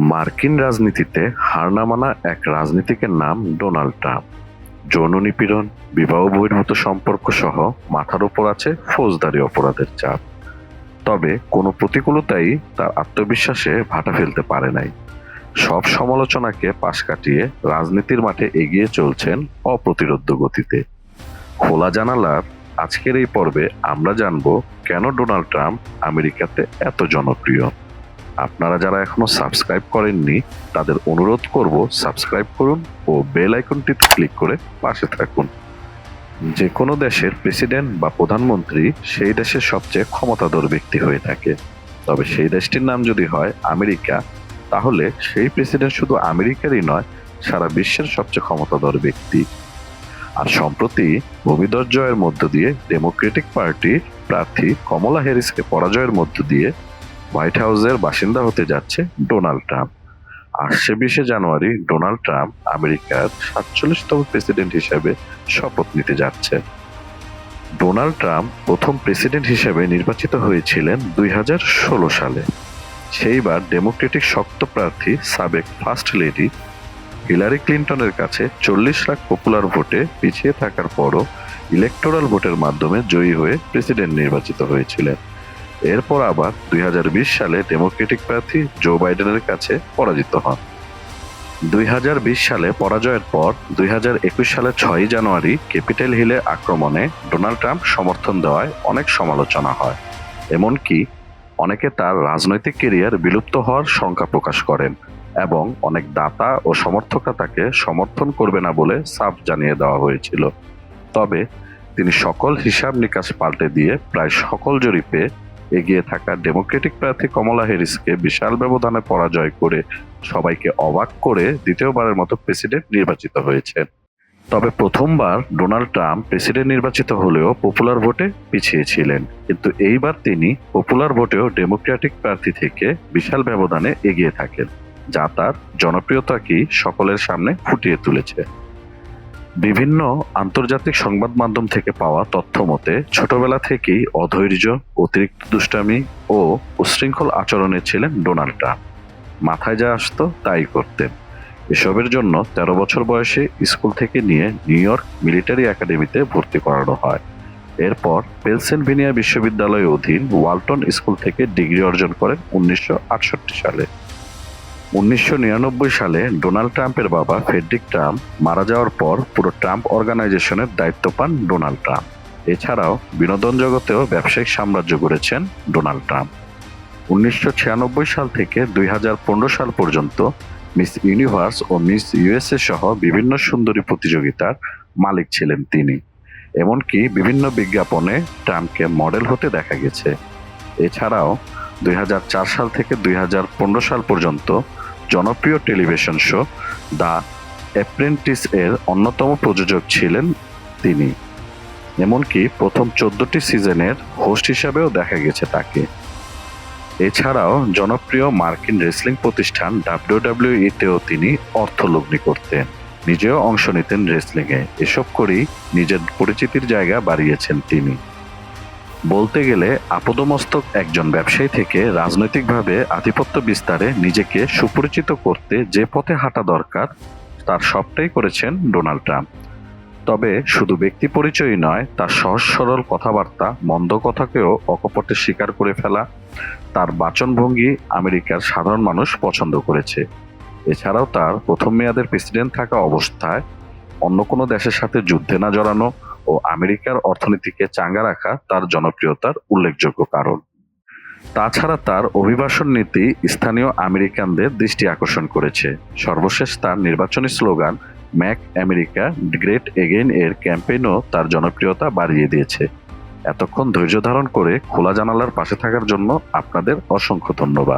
মার্কিন রাজনীতিতে হার এক রাজনীতিকের নাম ডোনাল্ড ট্রাম্প। যৌন নিপীড়ন, বিবাহ বহির্ভূত সম্পর্ক সহ মাথার ওপর আছে ফৌজদারি অপরাধের চাপ। তবে কোনো প্রতিকূলতাই তার আত্মবিশ্বাসে ভাটা ফেলতে পারে নাই। সব সমালোচনাকে পাশ কাটিয়ে রাজনীতির মাঠে এগিয়ে চলছেন অপ্রতিরোধ্য গতিতে। খোলা জানালার আজকের এই পর্বে আমরা জানব কেন ডোনাল্ড ট্রাম্প আমেরিকাতে এত জনপ্রিয়। আপনারা যারা এখনও সাবস্ক্রাইব করেননি, তাদের অনুরোধ করব সাবস্ক্রাইব করুন ও বেল আইকনটিতে ক্লিক করে পাশে থাকুন। যে কোনো দেশের প্রেসিডেন্ট বা প্রধানমন্ত্রী সেই দেশের সবচেয়ে ক্ষমতাধর ব্যক্তি হয়ে থাকে। তবে সেই দেশটির নাম যদি হয় আমেরিকা, তাহলে সেই প্রেসিডেন্ট শুধু আমেরিকারই নয়, সারা বিশ্বের সবচেয়ে ক্ষমতাধর ব্যক্তি। আর সম্প্রতি ভূমিধর জয়ের মধ্য দিয়ে ডেমোক্রেটিক পার্টির প্রার্থী কমলা হ্যারিসকে পরাজয়ের মধ্য দিয়ে হোয়াইট হাউসের বাসিন্দা হতে যাচ্ছে ডোনাল্ড ট্রাম্প। আসছে বিশে জানুয়ারি ডোনাল্ড ট্রাম্প আমেরিকার সাতচল্লিশতম প্রেসিডেন্ট হিসেবে শপথ নিতে যাচ্ছে। ডোনাল্ড ট্রাম্প প্রথম প্রেসিডেন্ট হিসেবে নির্বাচিত হয়েছিলেন দুই হাজার ষোলো সালে। সেইবার ডেমোক্রেটিক শক্ত প্রার্থী, সাবেক ফার্স্ট লেডি হিলারি ক্লিন্টনের কাছে চল্লিশ লাখ পপুলার ভোটে পিছিয়ে থাকার পরও ইলেকটোরাল ভোটের মাধ্যমে জয়ী হয়ে প্রেসিডেন্ট নির্বাচিত হয়েছিলেন। এরপর আবার দুই হাজার বিশ সালে ডেমোক্রেটিক প্রার্থী জো বাইডেনের কাছে পরাজিত হন। দুই হাজার বিশ সালে পরাজয়ের পর দুই সালের ছয়ই জানুয়ারি ক্যাপিটাল হিলে আক্রমণে ডোনাল্ড ট্রাম্প সমর্থন দেওয়ায় অনেক সমালোচনা হয়, এমনকি অনেকে তার রাজনৈতিক কেরিয়ার বিলুপ্ত হওয়ার শঙ্কা প্রকাশ করেন এবং অনেক দাতা ও সমর্থকরা তাকে সমর্থন করবে না বলে সাফ জানিয়ে দেওয়া হয়েছিল। তবে তিনি সকল হিসাব নিকাশ পাল্টে দিয়ে প্রায় সকল জরিপে এগিয়ে থাকা ডেমোক্রেটিক প্রার্থী কমলা হ্যারিসকে বিশাল ব্যবধানে পরাজয় করে সবাইকে অবাক করে দ্বিতীয়বারের মতো প্রেসিডেন্ট নির্বাচিত হয়েছেন। তবে প্রথমবার ডোনাল্ড ট্রাম্প প্রেসিডেন্ট নির্বাচিত হলেও পপুলার ভোটে পিছিয়ে ছিলেন। কিন্তু এইবার তিনি পপুলার ভোটেও ডেমোক্রেটিক প্রার্থী থেকে বিশাল ব্যবধানে এগিয়ে থাকেন, যা তার জনপ্রিয়তাকে সকলের সামনে ফুটিয়ে তুলেছে। বিভিন্ন আন্তর্জাতিক সংবাদ মাধ্যম থেকে পাওয়া তথ্য মতে, ছোটবেলা থেকেই অধৈর্য, অতিরিক্ত দুষ্টামি ও উশৃঙ্খল আচরণে ছিলেন ডোনাল্ড ট্রাম্প। মাথায় যা আসতো, তাই করতেন। এসবের জন্য তেরো বছর বয়সে স্কুল থেকে নিয়ে নিউ ইয়র্ক মিলিটারি একাডেমিতে ভর্তি করানো হয়। এরপর পেলসেনভেনিয়া বিশ্ববিদ্যালয়ের অধীন ওয়ালটন স্কুল থেকে ডিগ্রি অর্জন করেন উনিশশো আটষট্টি সালে। উনিশশো নিরানব্বই সালে ডোনাল্ড ট্রাম্পের বাবা ফেডরিক ট্রাম্প মারা যাওয়ার পর পুরো ট্রাম্প অর্গানাইজেশনের দায়িত্ব পান ডোনাল্ড ট্রাম্প। এছাড়াও বিনোদন জগতেও ব্যবসায়িক সাম্রাজ্য গড়েছেন ডোনাল্ড ট্রাম্প। উনিশশো ছিয়ানব্বই সাল থেকে দুই হাজার পনেরো সাল পর্যন্ত মিস ইউনিভার্স ও মিস ইউএসএ সহ বিভিন্ন সুন্দরী প্রতিযোগিতার মালিক ছিলেন তিনি। এমনকি বিভিন্ন বিজ্ঞাপনে ট্রাম্পকে মডেল হতে দেখা গেছে। এছাড়াও দুই হাজার চার সাল থেকে দুই হাজার পনেরো সাল পর্যন্ত জনপ্রিয় টেলিভিশন শো দ্য অ্যাপ্রেন্টিস এর অন্যতম প্রযোজক ছিলেন তিনি। এমনকি প্রথম চোদ্দটি সিজনের হোস্ট হিসাবেও দেখা গেছে তাকে। এছাড়াও জনপ্রিয় মার্কিন রেসলিং প্রতিষ্ঠান ডাব্লিউডাব্লিউই তেও তিনি অর্থলগ্নি করতেন। নিজেও অংশ নিতেন রেসলিংয়ে। এসব করেই নিজের পরিচিতির জায়গা বাড়িয়েছেন তিনি। বলতে গেলে আপদমস্তক একজন ব্যবসায়ী থেকে রাজনৈতিকভাবে আধিপত্য বিস্তারে নিজেকে সুপরিচিত করতে যে পথে হাঁটা দরকার, তার সবটাই করেছেন ডোনাল্ড ট্রাম্প। তবে শুধু ব্যক্তি পরিচয়ই নয়, তার সহজ সরল কথাবার্তা, মন্দ কথাকেও অকপটে স্বীকার করে ফেলা, তার বাচনভঙ্গি আমেরিকার সাধারণ মানুষ পছন্দ করেছে। এছাড়াও তার প্রথম মেয়াদের প্রেসিডেন্ট থাকা অবস্থায় অন্য কোনো দেশের সাথে যুদ্ধে না জড়ানো ও আমেরিকার অর্থনীতিকে চাঙ্গা রাখা তার জনপ্রিয়তার উল্লেখযোগ্য কারণ। তাছাড়া তার অভিবাসন নীতি স্থানীয় আমেরিকানদের দৃষ্টি আকর্ষণ করেছে। সর্বশেষ তার নির্বাচনী slogan, make America, great again এর ক্যাম্পেইনও তার জনপ্রিয়তা বাড়িয়ে দিয়েছে। এতক্ষণ ধৈর্য ধারণ করে খোলা জানালার পাশে থাকার জন্য আপনাদের অসংখ্য ধন্যবাদ।